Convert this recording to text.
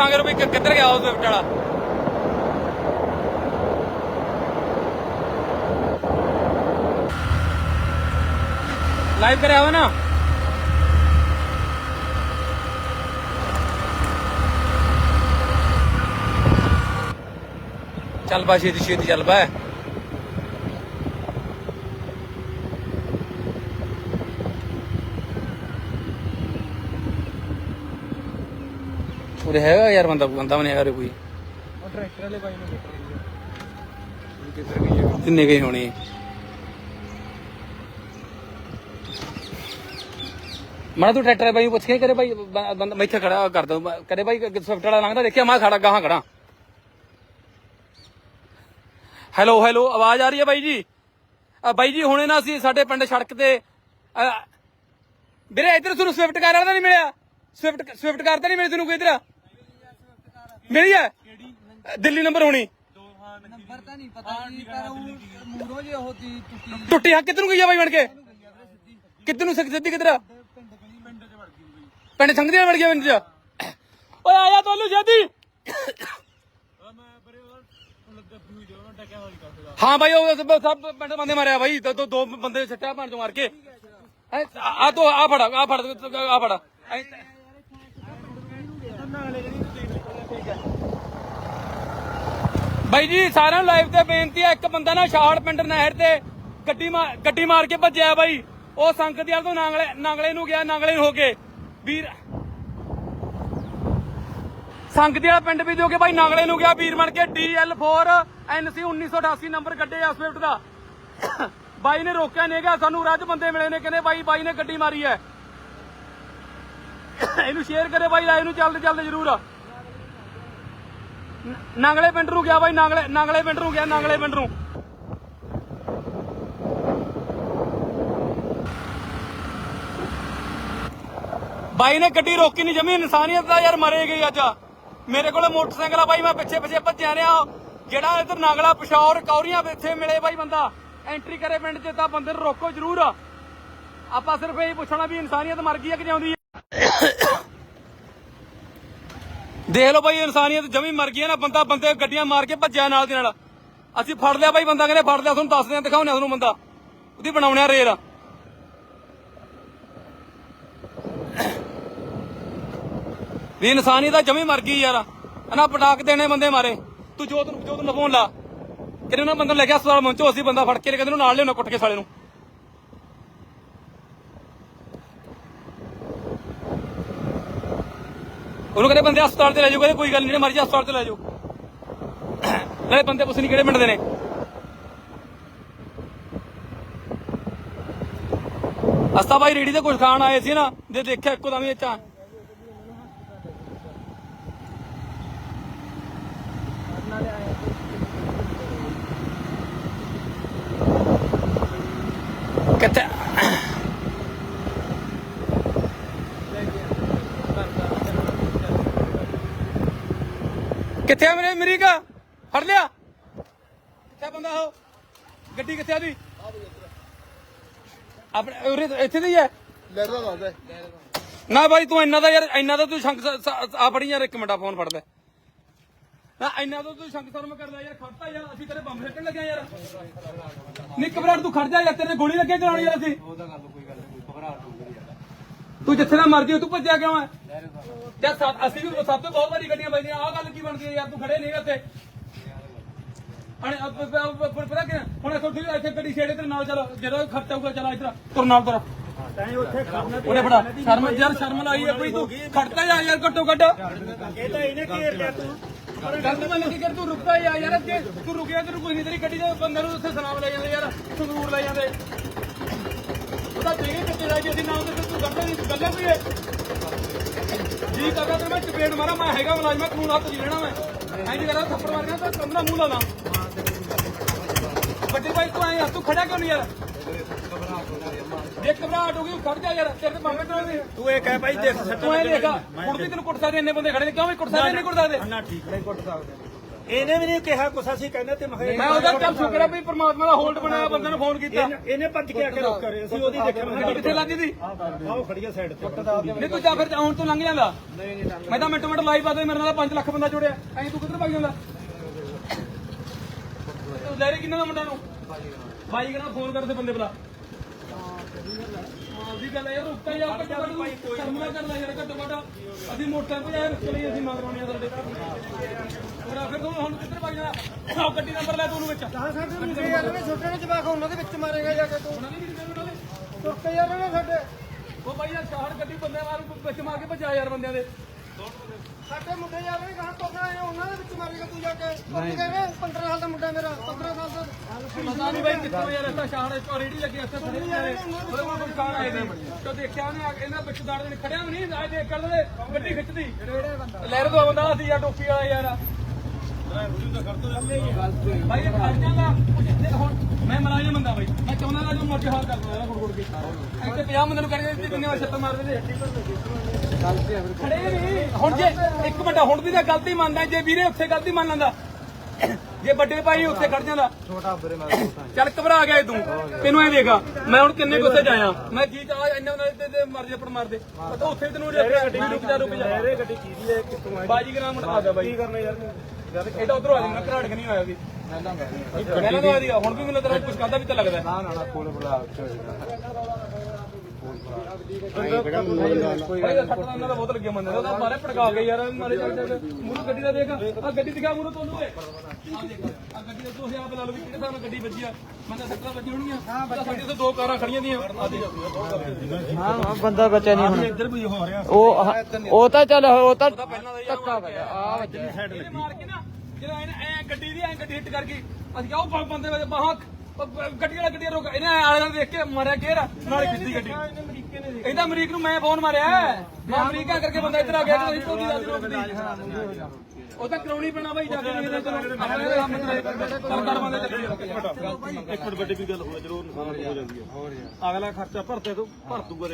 ਪੁੱਛਾਂਗੇ ਵੀ ਕਿੱਧਰ ਗਿਆ ਉਹ ਸਵਿਫਟ ਵਾਲਾ ਲਾਈਵ ਕਰਿਆ ਹੋਇਆ ਨਾ? ਚੱਲ ਬਾ ਛੇਤੀ ਛੇਤੀ ਚੱਲ ਬਾ ਉਰੇ ਹੈਗਾ ਯਾਰ ਬੰਦਾ ਬੰਦਾ ਬਣੇ ਯਾਰ ਕੋਈ। ਉਹ ਟਰੈਕਟਰ ਵਾਲੇ ਬਾਈ ਨੂੰ ਕਿੱਧਰ ਗਈ ਹੈ? ਕਿੰਨੇ ਗਏ ਹੋਣੇ? ਮੈਂ ਤੂੰ ਟਰੈਕਟਰ ਬਾਈ ਨੂੰ ਪੁੱਛ ਕੇ ਕਰੇ ਬਾਈ ਬੰਦਾ ਮੈਂ ਇੱਥੇ ਖੜਾ ਕਰ ਦੋ ਕਰੇ ਬਾਈ ਸਵਿਫਟ ਵਾਲਾ ਲੰਘਦਾ ਦੇਖਿਆ ਮੈਂ ਖੜਾ ਗਾਹਾਂ ਖੜਾ। ਹੈਲੋ ਹੈਲੋ ਆਵਾਜ਼ ਆ ਰਹੀ ਹੈ ਬਾਈ ਜੀ? ਆ ਬਾਈ ਜੀ ਹੁਣੇ ਨਾ ਅਸੀਂ ਸਾਡੇ ਪਿੰਡ ਸੜਕ ਤੇ ਅ, ਵੀਰੇ ਇੱਧਰ ਤੁਹਾਨੂੰ ਸਵਿਫਟ ਕਾਰ ਵਾਲਾ ਤਾਂ ਨਹੀਂ ਮਿਲਿਆ? ਸਵਿਫਟ ਸਵਿਫਟ ਕਾਰ ਤਾਂ ਨਹੀਂ ਮਿਲੀ ਤੁਹਾਨੂੰ ਕੋਈ ਇੱਧਰ? ਮਿਲੀ ਹੈ? ਦਿੱਲੀ ਨੰਬਰ ਹੋਣੀ। ਨੰਬਰ ਤਾਂ ਨਹੀਂ ਪਤਾ ਜੀ ਪਰ ਉਹ ਮੂਰੋ ਜੇ ਹੋਤੀ ਟੁੱਟੀ ਟੁੱਟੀ ਹਾਂ ਕਿੱਧਰ ਨੂੰ ਗਈ ਆ ਬਾਈ ਬਣ ਕੇ? ਕਿੱਧਰ ਨੂੰ ਸਿੱਧੀ ਕਿੱਧਰ ਪਿੰਡ ਗਲੀ ਪਿੰਡ ਚ ਵੜ ਗਈ ਪਿੰਡ ਸੰਗਦੀ ਵੜ ਗਿਆ ਪਿੰਡ ਚ। ਓਏ ਆਇਆ ਤੋਲੂ ਛੇਤੀ। ਉਹ ਹਾਂ ਬਾਈ ਉਹ ਸਭ ਪਿੰਡ ਬੰਦੇ ਮਾਰਿਆ ਬਾਈ। ਦੋ ਦੋ- ਬੰਦੇ ਛੱਟਿਆ ਭਣ ਚੋਂ ਮਾਰ ਕੇ। ਹੈਂ, ਆ ਆ ਤੋ ਆ ਫੜ ਆ ਫੜਾ ਆ ਫੜ। ਬਾਈ ਜੀ, ਸਾਰਿਆਂ ਨੂੰ ਲਾਈਵ ਤੇ ਬੇਨਤੀ ਹੈ, ਇੱਕ ਬੰਦਾ ਨਾ ਛਾੜ ਪਿੰਡ ਨਹਿਰ ਤੇ ਗੱਡੀ ਗੱਡੀ ਮਾਰ ਕੇ ਭੱਜਿਆ ਬਾਈ। ਉਹ ਸੰਗਤ ਯਾਰ ਤੋਂ ਨਾਂਗਲੇ ਨਾਂਗਲੇ ਨੂੰ ਗਿਆ, ਨਾਂਗਲੇ ਨੂੰ ਹੋ ਕੇ। ਵੀਰ ਸੰਗਤ ਵਾਲਾ ਪਿੰਡ ਵੀ ਦਿਓਗੇ ਬਾਈ ਨਾਂਗਲੇ ਨੂੰ ਗਿਆ, ਵੀਰ ਬਣ ਕੇ DL4 NC 1988 ਨੰਬਰ ਗੱਡੇ ਆ ਸਵਿਫਟ ਦਾ। ਬਾਈ ਨੇ ਰੋਕਿਆ ਨਹੀਂ ਸਾਨੂੰ ਰੱਜ ਬੰਦੇ ਮਿਲੇ ਨੇ, ਕਹਿੰਦੇ ਬਾਈ ਬਾਈ ਨੇ ਗੱਡੀ ਮਾਰੀ ਹੈ। ਇਹਨੂੰ ਸ਼ੇਅਰ ਕਰੇ ਬਾਈ ਲਾਈਵ ਨੂੰ ਚੱਲਦੇ ਚੱਲਦੇ ਜ਼ਰੂਰ। ਨਾਂਗਲੇ ਪਿੰਡ ਨੂੰ ਗਿਆ ਬਾਈ, ਨਾਂਗਲੇ ਨਾਂਗਲੇ ਪਿੰਡ ਨੂੰ ਗਿਆ, ਨਾਂਗਲੇ ਪਿੰਡ ਨੂੰ। ਬਾਈ ਨੇ ਗੱਡੀ ਰੋਕੀ ਨਹੀਂ ਜਮੀ ਇਨਸਾਨੀਅਤ ਦਾ ਯਾਰ ਮਰੇ ਗਈ ਅੱਜ। ਮੇਰੇ ਕੋਲੇ ਮੋਟਰਸਾਈਕਲ ਆ ਬਾਈ, ਮੈਂ ਪਿੱਛੇ ਪਿੱਛੇ ਭੱਜਿਆ ਰਿਹਾ। ਜਿਹੜਾ ਇੱਧਰ ਨਾਂਗਲਾ ਪਿਸ਼ੌਰ ਕੌਰੀਆਂ ਇੱਥੇ ਮਿਲੇ ਬਾਈ ਬੰਦਾ। ਐਂਟਰੀ ਕਰੇ ਪਿੰਡ 'ਚ ਤਾਂ ਬੰਦੇ ਨੂੰ ਰੋਕੋ ਜ਼ਰੂਰ। ਆਪਾਂ ਸਿਰਫ ਇਹ ਪੁੱਛਣਾ ਵੀ ਇਨਸਾਨੀਅਤ ਮਰ ਗਈ ਹੈ ਕਿ ਜਿਉਂਦੀ ਹੈ ਦੇਖ ਲਓ ਬਾਈ, ਇਨਸਾਨੀਅਤ ਜਮੀ ਮਰ ਗਈ ਹੈ ਨਾ, ਬੰਦਾ ਬੰਦੇ ਗੱਡੀਆਂ ਮਾਰ ਕੇ ਭੱਜਿਆ ਨਾਲ ਦੇ ਨਾਲ। ਅਸੀਂ ਫੜ ਲਿਆ ਬਾਈ, ਬੰਦਾ ਕਹਿੰਦੇ ਫੜ ਲਿਆ, ਤੁਹਾਨੂੰ ਦੱਸਦੇ ਆ ਦਿਖਾਉਣੇ ਤੁਹਾਨੂੰ ਬੰਦਾ। ਉਹਦੀ ਬਣਾਉਣੇ ਆ ਰੇਰ ਵੀ ਇਨਸਾਨੀਅਤ ਤਾਂ ਜਮੀ ਮਰ ਗਈ ਯਾਰ। ਇਹਨਾਂ ਪਟਾਕ ਦੇਣੇ ਬੰਦੇ ਮਾਰੇ। ਤੂੰ ਜੋਤ ਨੂੰ ਜੋਤ ਨੂੰ ਫੋਨ ਲਾ। ਕਿਹਨੇ ਉਹਨਾਂ ਬੰਦਾ ਲੈ ਗਿਆ ਹਸਪਤਾਲ ਪਹੁੰਚੋ ਅਸੀਂ ਬੰਦਾ ਫੜ ਕੇ ਕਹਿੰਦੇ ਨੂੰ ਨਾਲ ਲਿਆਉਣਾ ਕੁੱਟ ਕੇ ਸਾਲੇ ਨੂੰ। ਉਹਨੂੰ ਕਹਿੰਦੇ ਬੰਦੇ ਹਸਪਤਾਲ ਤੇ ਲੈ ਜਾਓ, ਕਹਿੰਦੇ ਕੋਈ ਗੱਲ ਨਹੀਂ ਮਰਜ਼ੀ ਹਸਪਤਾਲ ਤੇ ਲੈ ਜਾਓ। ਨਾਲੇ ਬੰਦੇ ਪੁੱਛ ਨਹੀਂ ਕਿਹੜੇ ਪਿੰਡ ਦੇ ਨੇ। ਅਸਤਾ ਭਾਈ ਰੇੜੀ ਤੇ ਕੁਝ ਖਾਣ ਆਏ ਸੀ ਨਾ, ਜੇ ਦੇਖਿਆ ਇੱਕੋ ਦਮ ਹੀ ਇੱਚਾ ਕਿੱਥੇ? ਕਿੱਥੇ ਆ ਮੇਰੇ ਅਮਰੀਕਾ ਫੜ ਲਿਆ। ਕਿੱਥੇ ਬੰਦਾ ਉਹ? ਗੱਡੀ ਕਿੱਥੇ ਆ ਦੀ ਆਪਣੇ ਉਰੇ ਇੱਥੇ ਦੀ ਹੈ। ਲੈਦਾ ਦੱਸਦਾ ਨਾ ਬਾਈ ਤੂੰ ਇੰਨਾ ਦਾ ਯਾਰ ਇੰਨਾ ਦਾ ਤੂੰ ਸ਼ੰਕ ਆ ਫੜੀ ਯਾਰ ਇੱਕ ਮਿੰਟ ਫੋਨ ਫੜ ਲੈ। ਨਾ ਇੰਨਾ ਦਾ ਤੂੰ ਸ਼ੰਕ ਸ਼ਰਮ ਕਰ ਲੈ ਯਾਰ ਖੜਤਾ ਯਾਰ ਅਸੀਂ ਤੇਰੇ ਬੰਬ ਸਿੱਟਣ ਲੱਗਿਆ ਯਾਰ। ਨਿੱਕ ਬਰਾੜ ਤੂੰ ਖੜ ਜਾ ਯਾਰ ਤੇਰੇ ਗੋਲੀ ਲੱਗੇ ਚਲਾਉਣੀ ਯਾਰ ਅਸੀਂ। ਉਹਦਾ ਗੱਲ ਕੋਈ ਗੱਲ ਨਹੀਂ ਘਬਰਾਹਟ ਹੋ ਗਈ ਤੂੰ ਜਿੱਥੇ ਨਾ ਮਰਦੀ ਹੋ ਤੂੰ ਭੱਜਿਆ ਕਿਉਂ ਹੈ ਯਾਰ ਸੱਤ- ਅਸੀਂ ਵੀ ਸਭ ਤੋਂ ਬਹੁਤ ਵਾਰੀ ਗੱਡੀਆਂ ਵੱਜਦੀਆਂ ਆਹ ਗੱਲ ਕੀ ਬਣਦੀ ਹੈ ਯਾਰ ਤੂੰ ਖੜੇ ਨਹੀਂ ਇੱਥੇ। ਅਣੇ ਅਬ- ਅਬ- ਅਬ- ਅਬ- ਪਤਾ ਕਿ ਹੁਣ ਇੱਥੋਂ ਠੀਕ ਇੱਥੇ ਗੱਡੀ ਛੇੜੇ ਤੇ ਨਾਲ ਚਲੋ ਜਦੋਂ ਖਰਚਾ ਹੋਊਗਾ ਚਲਾ ਇਧਰ ਤੁਰ ਨਾਲ ਤੁਰ ਤਾਂ ਉੱਥੇ ਖੜਨਾ ਉਹਨੇ ਫੜਾ ਸ਼ਰਮ ਯਾਰ ਸ਼ਰਮ ਲਾਈ ਹੈ ਕੋਈ ਤੂੰ। ਖੜਤਾ ਜਾ ਯਾਰ ਘੱਟੋ ਘੱਟ। ਇਹ ਤਾਂ ਇਹਨੇ ਘੇਰ ਲਿਆ ਤੂੰ। ਗੱਲ ਤਾਂ ਮੈਂ ਕੀ ਕਰ ਤੂੰ ਰੁਕਦਾ ਯਾਰ ਯਾਰ ਅੱਗੇ ਤੂੰ ਰੁਕਿਆ ਤੈਨੂੰ ਕੋਈ ਨਹੀਂ ਤੇਰੀ ਗੱਡੀ ਦੇ ਬੰਦੇ ਨੂੰ ਉੱਥੇ ਸਲਾਮ ਲੈ ਜਾਂਦੇ ਯਾਰ ਸੰਗਰੂਰ ਲੈ ਜਾਂਦੇ। ਉਹਦਾ ਦੇਗੇ ਕਿੱਥੇ ਜਾ ਕੇ ਅਸੀਂ ਨਾਲ ਤੇ ਤੂੰ ਗੱਲਾਂ ਨਹੀਂ ਗੱਲਾਂ ਵੀ ਹੈ? ਜੀ ਕਰਦਾ ਤੇ ਮੈਂ ਚਪੇੜ ਮਾਰਾਂ ਮੈਂ ਹੈਗਾ ਮੁਲਾਜ਼ਮ ਕਾਨੂੰਨ ਹੱਥ ਜੀ ਲੈਣਾ ਮੈਂ। ਐਂ ਜੀ ਕਰਾਂ ਥੱਪੜ ਮਾਰ ਕੇ ਤਾਂ ਕੰਨਾ ਮੂੰਹ ਲਾ ਲਾਂ। ਵੱਡੇ ਭਾਈ ਤੂੰ ਐਂ ਤੂੰ ਖੜਾ ਕਿਉਂ ਨਹੀਂ ਯਾਰ? ਜੇ ਘਬਰਾਹਟ ਹੋ ਗਈ ਖੜ ਜਾ ਯਾਰ ਤੇਰੇ ਤੇ ਬੰਬ ਚੋਂ ਤੂੰ ਇਹ ਕਹਿ ਭਾਈ ਦੇਖ ਸੱਟ ਤੂੰ ਐਂ ਦੇਖਾ ਕੁੜਤੀ ਤੈਨੂੰ ਕੁੱਟ ਸਕਦੇ ਇੰਨੇ ਬੰਦੇ ਖੜੇ ਨੇ ਕਿਉਂ ਵੀ ਕੁੱਟ ਸਕਦੇ ਨਹੀਂ ਕੁੱਟ ਸਕਦੇ? ਨਾ ਠੀਕ ਨਹੀਂ ਕੁੱਟ ਸਕਦੇ। ਇਹਨੇ ਵੀ ਨਹੀਂ ਕਿਹਾ ਕੁਛ ਅਸੀਂ ਕਹਿੰਦੇ ਤੇ ਮੈਂ ਮੈਂ ਉਹਦਾ ਚੱਲ ਸ਼ੁਕਰ ਹੈ ਵੀ ਪ੍ਰਮਾਤਮਾ ਦਾ ਹੋਲਡ ਬਣਾਇਆ ਬੰਦੇ ਨੂੰ ਫੋਨ ਕੀਤਾ। ਇਹਨੇ- ਭੱਜ ਕੇ ਆ ਕੇ ਰੋਕ ਕਰੇ ਅਸੀਂ ਉਹਦੀ ਦੇਖਿਆ ਗੱਡੀ ਕਿੱਥੇ ਲੱਗੀ ਸੀ? ਆਓ ਖੜੀਆ ਸਾਈਡ ਤੇ। ਨਹੀਂ ਤੂੰ ਜਾ ਫਿਰ ਹੁਣ ਤੂੰ ਲੰਘ ਜਾਂਦਾ। ਮੈਂ ਤਾਂ ਮਿੰਟੋ ਮਿੰਟ ਲਾਈਵ ਆਦੇ ਮੇਰੇ ਨਾਲ 5 ਲੱਖ ਬੰਦਾ ਜੁੜਿਆ। ਐਂ ਤੂੰ ਕਿੱਧਰ ਭੱਜ ਜਾਂਦਾ? ਤੂੰ ਲੈ ਕਿੰਨਾ ਦਾ ਮੁੰਡਾ ਨੂੰ? ਬਾਈ ਕਰਾ ਫੋਨ ਕਰਦੇ ਬੰਦੇ ਬਲਾ। ਹਾਂ ਦੀ ਗੱਲ ਹੈ ਯਾਰ ਰੁਕਤਾ ਯਾਰ ਘੱਟੋ ਘੱਟ ਤੂੰ ਸ਼ਰਮ ਨਾ ਕਰ ਲੈ ਯਾਰ ਘੱਟੋ ਘੱਟ। ਅਸੀਂ ਮੋਟਰ ਤੇ ਯਾਰ ਚਲੀ ਅਸੀਂ ਮੰਗ ਰੋਣੇ ਆ ਸਾਡੇ ਪੂਰਾ ਫਿਰ ਤੂੰ ਹੁਣ ਕਿੱਧਰ ਭੱਜ ਜਾਣਾ? ਆਹ ਗੱਡੀ ਨੰਬਰ ਲੈ ਤੂੰ ਉਹਨੂੰ ਵਿੱਚ। ਸਾਡੇ ਮੁੰਡੇ ਯਾਰ ਨੇ ਛੋਟੇ ਨੇ ਜਵਾਕ ਉਹਨਾਂ ਦੇ ਵਿੱਚ ਮਾਰੇਗਾ ਜਾ ਕੇ ਤੂੰ। ਉਹਨਾਂ ਦੀ ਵੀ ਕਿਤੇ ਉਹਨਾਂ ਦੇ। ਤੁਰ ਕੇ ਯਾਰ ਨੇ ਸਾਡੇ। ਉਹ ਬਾਈ ਯਾਰ ਗੱਡੀ ਬੰਦੇ ਮਾਰ ਵਿੱਚ ਮਾਰ ਕੇ ਭੱਜਾ ਯਾਰ ਬੰਦਿਆਂ ਦੇ। ਸਾਡੇ ਮੁੰਡੇ ਯਾਰ ਨੇ ਕਹਾਂ ਤੁਰਨਾ ਹੈ ਉਹਨਾਂ ਦੇ ਵਿੱਚ ਮਾਰੇਗਾ ਤੂੰ ਜਾ ਕੇ। ਨਹੀਂ। ਕਹਿੰਦੇ 15 ਸਾਲ ਦਾ ਮੁੰਡਾ ਮੇਰਾ 15 ਸਾਲ ਦਾ ਪਤਾ ਨਹੀਂ ਬਾਈ ਕਿੱਥੋਂ ਯਾਰ, ਇੱਥੇ ਸ਼ਾਹੜ ਇੱਕ ਰੇੜੀ ਲੱਗੀ, ਇੱਥੇ ਖੜੇ ਨੇ ਉਹਦੇ ਕੋਲ ਕੋਈ ਕਾਰ ਆਏ ਨੇ ਤੇ ਦੇਖਿਆ ਉਹਨੇ ਆ ਇਹਨਾਂ ਵਿੱਚ ਦਾੜ ਦੇ ਖੜਿਆ ਵੀ ਨਹੀਂ ਆਏ ਦੇਖ ਕਰਦੇ ਗੱਡੀ ਖਿੱਚਦੀ। ਲਹਿਰ ਤੋਂ ਬੰਦਾ ਸੀ ਯਾਰ, ਟੋਪੀ ਵਾਲਾ ਯਾਰ। ਬਾਈ, ਇਹ ਖੜ ਜਾਂਦਾ। ਉਹ ਜਿੱਥੇ ਹੁਣ, ਮੈਂ ਮਲਾਜਮ ਬੰਦਾ ਬਾਈ। ਮੈਂ ਚਾਹੁੰਦਾ ਨਾ ਜੋ ਮਰਜ਼ੀ ਹਾਲ ਕਰ ਦੋ ਗੁੜ ਗੁੜ ਕੇ। ਇੱਥੇ 50 ਬੰਦੇ ਨੂੰ ਕਰਕੇ ਕਿੰਨੇ ਵਾਰ ਛੱਤ ਮਾਰਦੇ ਨੇ ਖੜੇ ਨਹੀਂ ਹੁਣ ਜੇ ਇੱਕ ਮਿੰਟ, ਹੁਣ ਵੀ ਤਾਂ ਗਲਤੀ ਮੰਨਦਾ, ਜੇ ਵੀਰੇ ਉੱਥੇ ਗਲਤੀ ਮੰਨ ਲੈਂਦਾ। ਜੇ ਵੱਡੇ ਭਾਈ ਉੱਥੇ ਖੜ ਜਾਂਦਾ। ਛੋਟਾ ਵੀਰੇ ਮੈਂ ਚੱਲ ਘਬਰਾ ਗਿਆ ਤੂੰ। ਤੈਨੂੰ ਐ ਦੇਖਾ ਮੈਂ ਹੁਣ ਕਿੰਨੇ ਗੁੱਸੇ ਜਾਇਆ ਮੈਂ ਕੀ ਕਹਾ ਇੰਨੇ ਉਹਨਾਂ ਦੇ ਤੇ ਮਰ ਜਾ ਪੜ ਮਾਰ ਦੇ ਪਤਾ ਉੱਥੇ ਵੀ ਤੈਨੂੰ ਰੁਕ ਜਾ ਰੁਕ ਜਾ। ਗੱਡੀ ਕੀਦੀ ਹੈ ਕਿੱਥੋਂ ਆਈ ਬਾਜੀ ਗ੍ਰਾਮ ਆ ਗਿਆ ਬਾਈ। ਕੀ ਕਰਨਾ ਯਾਰ ਇਹ ਤਾਂ ਉਧਰੋਂ ਆ ਜਾਂਦਾ ਘਰਾੜ ਨਹੀਂ ਹੋਇਆ ਵੀ। ਪਹਿਲਾਂ ਤੋਂ ਆ ਦੀਆ ਹੁਣ ਵੀ ਮੈਨੂੰ ਤੇਰਾ ਕੁਝ ਕਰਦਾ ਵੀ ਤਾਂ ਲੱਗਦਾ। ਨਾ ਨਾ ਕੋਲ ਬੁਲਾ ਭਾਈ ਦਾ ਇਹਨਾਂ ਦਾ ਬਹੁਤ ਲੱਗਿਆ ਮੰਨਦੇ ਉਹਦਾ ਮਾਰੇ ਭੜਕਾ ਕੇ ਯਾਰ ਮਾਰੇ ਮੂੰਹ ਗੱਡੀ ਦਾ ਦੇਖ ਆ ਗੱਡੀ ਦਿਖਾ ਮੂੰਹ ਤੁਹਾਨੂੰ ਓਏ ਆ ਦੇਖ ਆ ਗੱਡੀ ਦਾ ਤੁਸੀਂ ਆਪ ਲਾ ਲਓ ਵੀ ਕਿਹੜੇ ਹਿਸਾਬ ਨਾਲ ਗੱਡੀ ਵੱਜੀ ਆ ਮੰਨ ਸੱਟਾਂ ਵੱਜੀ ਹੋਣਗੀਆਂ ਹਾਂ ਸਾਡੇ ਤੋਂ ਦੋ ਕਾਰਾਂ ਖੜੀਆਂ ਦੀਆਂ ਹਾਂ, ਬੰਦਾ ਬਚਿਆ ਨਹੀਂ ਹੁਣ ਇੱਧਰ ਵੀ ਹੋ ਰਿਹਾ ਉਹ ਉਹ ਤਾਂ ਚੱਲ ਉਹ ਤਾਂ ਧੱਕਾ ਪਿਆ ਆ ਵੱਜਣੀ ਸਾਈਡ ਲੱਗੀ ਮਾਰ ਕੇ ਨਾ ਜਦੋਂ ਐ ਗੱਡੀ ਦੀ ਐ ਗੱਡੀ ਹਿੱਟ ਕਰ ਅਸੀਂ ਕਿਹਾ ਉਹ ਬੰਦੇ ਬਾਹਾਂ ਗੱਡੀ ਵਾਲਾ ਗੱਡੀ ਰੋਕ ਇਹਨੇ ਆਲੇ ਨਾਲ ਦੇਖ ਕੇ ਮਾਰਿਆ ਗੇਰ ਨਾਲ ਖਿੱਚੀ ਗੱਡੀ। ਇਹਦਾ ਅਮਰੀਕ ਨੂੰ ਮੈਂ ਫੋਨ ਮਾਰਿਆ। ਮੈਂ ਅਮਰੀਕਾ ਕਰਕੇ ਬੰਦਾ ਇੱਧਰ ਆ ਗਿਆ ਕਿ ਅਸੀਂ ਦੀ ਰੋਕਦੀ ਉਹ ਤਾਂ ਕਰਾਉਣੀ ਪੈਣਾ ਬਾਈ ਜਾ ਕੇ ਇਹਦੇ ਚਲੋ ਆਪਣੇ ਕੰਮ ਤੇ ਕਰ ਕਰ ਬੰਦੇ ਚੱਲੀ ਇੱਕ ਮਿੰਟ ਵੱਡੀ ਵੀ ਗੱਲ ਹੋ ਚਲੋ ਨੁਕਸਾਨ ਹੋ ਜਾਂਦੀ ਹੈ। ਅਗਲਾ ਖਰਚਾ ਭਰਤੇ ਤੋਂ ਭਰ ਦੂਗਾ